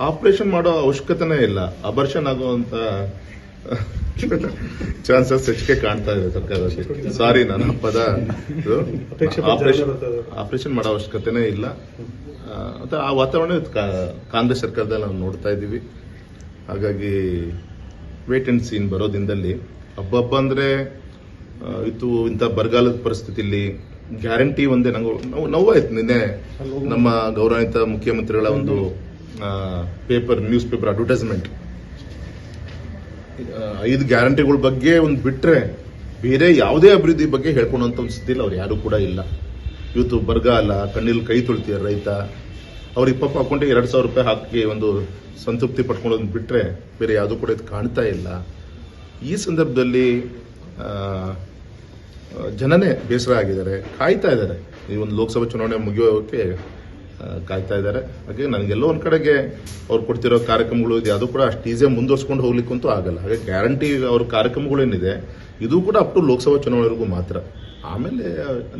Operation ಮಾಡೋ ಅವಶ್ಯಕತೆನೇ ಇಲ್ಲ. ಅಬರ್ಷನ್ ಆಗುವಂತ ಚಾನ್ಸಸ್ ಹೆಚ್ಚಿಗೆ ಕಾಣ್ತಾ ಇದೆ ಸರ್ಕಾರದಲ್ಲಿ. ಸಾರಿ ನನ್ನ ಪದ. ಆಪರೇಷನ್ ಮಾಡೋ ಅವಶ್ಯಕತೆನೇ ಇಲ್ಲ. ಆ, ವಾತಾವರಣ ಕಾಂಗ್ರೆಸ್ ಸರ್ಕಾರದಲ್ಲಿ ನಾವು ನೋಡ್ತಾ ಇದ್ದೀವಿ. ಹಾಗಾಗಿ ವೇಟ್ ಅಂಡ್ ಸೀನ್ ಬರೋ ದಿನದಲ್ಲಿ ಹಬ್ಬ ಹಬ್ಬ ಅಂದ್ರೆ ಇತ್ತು ಇಂತ ಇಂಥ ಬರಗಾಲದ ಪರಿಸ್ಥಿತಿಲಿ ಗ್ಯಾರಂಟಿ ಒಂದೇ ನಂಗೆ ನೋವು ನೋವಾಯ್ತು ನಿನ್ನೆ ನಮ್ಮ ಗೌರವಾನ್ವಿತ ಮುಖ್ಯಮಂತ್ರಿಗಳ ಒಂದು ಪೇಪರ್ ನ್ಯೂಸ್ ಪೇಪರ್ ಅಡ್ವರ್ಟೈಸ್ಮೆಂಟ್ ಐದು ಗ್ಯಾರಂಟಿಗಳ ಬಗ್ಗೆ ಒಂದು ಬಿಟ್ಟರೆ ಬೇರೆ ಯಾವುದೇ ಅಭಿವೃದ್ಧಿ ಬಗ್ಗೆ ಹೇಳ್ಕೊಳೋಂಥ ಒಂದು ಸ್ಥಿತಿಲಿ ಅವ್ರು ಯಾರು ಕೂಡ ಇಲ್ಲ. ಇವತ್ತು ಬರಗಾಲ ಕಣ್ಣಲ್ಲಿ ಕೈ ತೊಳ್ತೀರ ರೈತ. ಅವ್ರು ಇಪ್ಪಪ್ಪ ಅಕೌಂಟಿಗೆ ಎರಡು ಸಾವಿರ ರೂಪಾಯಿ ಹಾಕಿ ಒಂದು ಸಂತೃಪ್ತಿ ಪಡ್ಕೊಳ್ಳೋದನ್ನ ಬಿಟ್ಟರೆ ಬೇರೆ ಯಾವುದು ಕೂಡ ಇದು ಕಾಣ್ತಾ ಇಲ್ಲ. ಈ ಸಂದರ್ಭದಲ್ಲಿ ಜನನೇ ಬೇಸರ ಆಗಿದ್ದಾರೆ ಕಾಯ್ತಾ ಇದ್ದಾರೆ. ಈ ಒಂದು ಲೋಕಸಭಾ ಚುನಾವಣೆ ಮುಗಿಯೋಕೆ ಆ, ಕಾಯ್ತಾ ಇದ್ದಾರೆ. ಹಾಗೆ ನನಗೆಲ್ಲೋ ಒಂದ್ ಕಡೆಗೆ ಅವ್ರು ಕೊಡ್ತಿರೋ ಕಾರ್ಯಕ್ರಮಗಳು ಇದೆ, ಅದು ಕೂಡ ಅಷ್ಟು ಈಸಿಯಾಗಿ ಮುಂದುವರ್ಸ್ಕೊಂಡು ಹೋಗ್ಲಿಕ್ಕಂತೂ ಆಗಲ್ಲ. ಹಾಗೆ ಗ್ಯಾರಂಟಿ ಅವ್ರ ಕಾರ್ಯಕ್ರಮಗಳೇನಿದೆ ಇದು ಕೂಡ ಅಪ್ ಟು ಲೋಕಸಭಾ ಚುನಾವಣೆವರೆಗೂ ಮಾತ್ರ. ಆಮೇಲೆ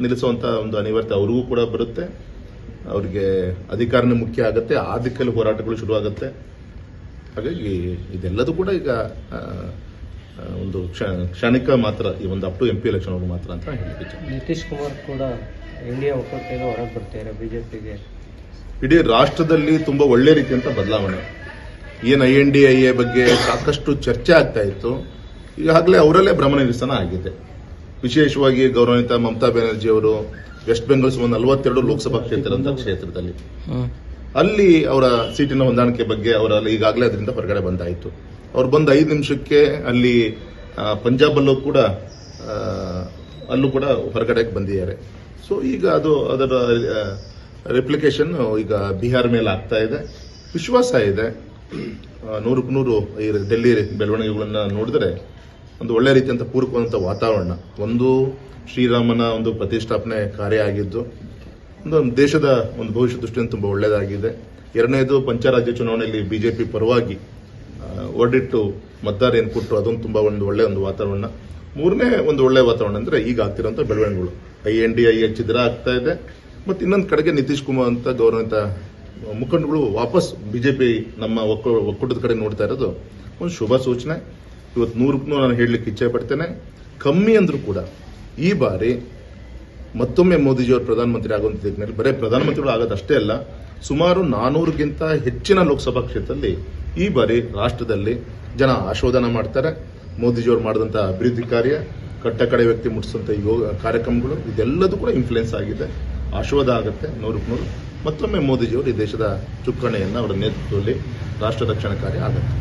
ನಿಲ್ಲಿಸುವಂತ ಒಂದು ಅನಿವಾರ್ಯತೆ ಅವ್ರಿಗೂ ಕೂಡ ಬರುತ್ತೆ. ಅವ್ರಿಗೆ ಅಧಿಕಾರನೇ ಮುಖ್ಯ ಆಗುತ್ತೆ ಆ ದಿಕ್ಕಲ್ಲಿ ಹೋರಾಟಗಳು ಶುರುವಾಗುತ್ತೆ. ಹಾಗಾಗಿ ಇದೆಲ್ಲದೂ ಕೂಡ ಈಗ ಒಂದು ಕ್ಷ- ಕ್ಷಣಿಕ ಮಾತ್ರ, ಈ ಒಂದು up to M P election ಮಾತ್ರ ಅಂತ ಇಚ್ಛೆ. ನಿತೀಶ್ ಕುಮಾರ್ ಕೂಡ ಇಂಡಿಯಾ ಒಕ್ಕೂಟದಿಂದ ಹೊರಗೆ ಬರ್ತಾರೆ ಬಿಜೆಪಿಗೆ. ಇಡೀ ರಾಷ್ಟ್ರದಲ್ಲಿ ತುಂಬಾ ಒಳ್ಳೆ ರೀತಿಯಂತ ಬದಲಾವಣೆ. ಏನು I N D I A ಬಗ್ಗೆ ಸಾಕಷ್ಟು ಚರ್ಚೆ ಆಗ್ತಾ ಇತ್ತು. ಈಗಾಗಲೇ ಅವರಲ್ಲೇ ಭ್ರಮ ನಿರಸನ ಆಗಿದೆ. ವಿಶೇಷವಾಗಿ ಗೌರವಾನ್ವಿತ ಮಮತಾ ಬ್ಯಾನರ್ಜಿ ಅವರು ವೆಸ್ಟ್ ಬೆಂಗಾಲ್ ಸುಮಾರು ನಲವತ್ತೆರಡು ಲೋಕಸಭಾ ಕ್ಷೇತ್ರದ ಕ್ಷೇತ್ರದಲ್ಲಿ. ಅಲ್ಲಿ ಅವರ ಸೀಟಿನ ಹೊಂದಾಣಿಕೆ ಬಗ್ಗೆ ಅವರಲ್ಲಿ ಈಗಾಗಲೇ ಅದರಿಂದ ಹೊರಗಡೆ ಬಂದಾಯಿತು. ಅವ್ರು ಬಂದ ಐದು ನಿಮಿಷಕ್ಕೆ ಅಲ್ಲಿ ಪಂಜಾಬಲ್ಲೂ ಕೂಡ ಅಲ್ಲೂ ಕೂಡ ಹೊರಗಡೆ ಬಂದಿದ್ದಾರೆ. ಸೊ ಈಗ ಅದು ಅದರ ರೆಪ್ಲಿಕೇಶನ್ ಈಗ ಬಿಹಾರ ಮೇಲೆ ಆಗ್ತಾ ಇದೆ. ವಿಶ್ವಾಸ ಇದೆ. ನೂರಕ್ಕೆ ನೂರು ಈ ಡೆಲ್ಲಿ ಬೆಳವಣಿಗೆಗಳನ್ನ ನೋಡಿದ್ರೆ ಒಂದು ಒಳ್ಳೆ ರೀತಿಯಂತ ಪೂರಕವಾದಂಥ ವಾತಾವರಣ. ಒಂದು ಶ್ರೀರಾಮನ ಒಂದು ಪ್ರತಿಷ್ಠಾಪನೆ ಕಾರ್ಯ ಆಗಿದ್ದು, ಒಂದು ದೇಶದ ಒಂದು ಭವಿಷ್ಯ ದೃಷ್ಟಿಯಿಂದ ತುಂಬಾ ಒಳ್ಳೆಯದಾಗಿದೆ ಎರಡನೇದು ಪಂಚರಾಜ್ಯ ಚುನಾವಣೆಯಲ್ಲಿ ಬಿಜೆಪಿ ಪರವಾಗಿ ಒಡಿಟ್ಟು ಮತದಾರ ಏನು ಕೊಟ್ಟರು, ಅದೊಂದು ತುಂಬಾ ಒಂದು ಒಳ್ಳೆ ಒಂದು ವಾತಾವರಣ. ಮೂರನೇ ಒಂದು ಒಳ್ಳೆ ವಾತಾವರಣ ಅಂದ್ರೆ ಈಗ ಆಗ್ತಿರೋಂಥ ಬೆಳವಣಿಗೆಗಳು. ಐ ಎನ್ ಡಿ ಐ ಛಿದ್ರ ಆಗ್ತಾ ಇದೆ. ಮತ್ತೆ ಇನ್ನೊಂದು ಕಡೆಗೆ ನಿತೀಶ್ ಕುಮಾರ್ ಅಂತ ಗೌರವಿತ ಮುಖಂಡಗಳು ವಾಪಸ್ ಬಿಜೆಪಿ ನಮ್ಮ ಒಕ್ಕ- ಒಕ್ಕೂಟದ ಕಡೆ ನೋಡ್ತಾ ಇರೋದು. ಒಂದು ಶುಭ ಸೂಚನೆ. ಇವತ್ತು ನೂರಕ್ಕೂ ನಾನು ಹೇಳಲಿಕ್ಕೆ ಇಚ್ಛೆ ಪಡ್ತೇನೆ. ಕಮ್ಮಿ ಅಂದ್ರೂ ಕೂಡ ಈ ಬಾರಿ ಮತ್ತೊಮ್ಮೆ ಮೋದಿಜಿಯವರು ಪ್ರಧಾನಮಂತ್ರಿ ಆಗುವಂತ ದಿಕ್ಕಿನಲ್ಲಿ ಬರೀ ಪ್ರಧಾನಮಂತ್ರಿಗಳು ಆಗೋದಷ್ಟೇ ಅಲ್ಲ, ಸುಮಾರು ನಾನೂರಿಗಿಂತ ಹೆಚ್ಚಿನ ಲೋಕಸಭಾ ಕ್ಷೇತ್ರದಲ್ಲಿ ಈ ಬಾರಿ ರಾಷ್ಟ್ರದಲ್ಲಿ ಜನ ಆಶೋಧನ ಮಾಡ್ತಾರೆ. ಮೋದಿಜಿಯವರು ಮಾಡಿದಂಥ ಅಭಿವೃದ್ಧಿ ಕಾರ್ಯ ಕಟ್ಟ ಕಡೆ ವ್ಯಕ್ತಿ ಮುಟ್ಟಿಸಿದಂಥ ಯೋಗ ಕಾರ್ಯಕ್ರಮಗಳು, ಇದೆಲ್ಲದೂ ಕೂಡ ಇನ್ಫ್ಲುಯೆನ್ಸ್ ಆಗಿದೆ. ಆಶೀರ್ವಾದ ಆಗುತ್ತೆ, ನೂರಕ್ಕೆ ನೂರು. ಮತ್ತೊಮ್ಮೆ ಮೋದಿಜಿಯವರು ಈ ದೇಶದ ಚುಕ್ಕಾಣಿಯನ್ನು ಅವರ ನೇತೃತ್ವದಲ್ಲಿ ರಾಷ್ಟ್ರ ರಕ್ಷಣಾ ಕಾರ್ಯ ಆಗುತ್ತೆ.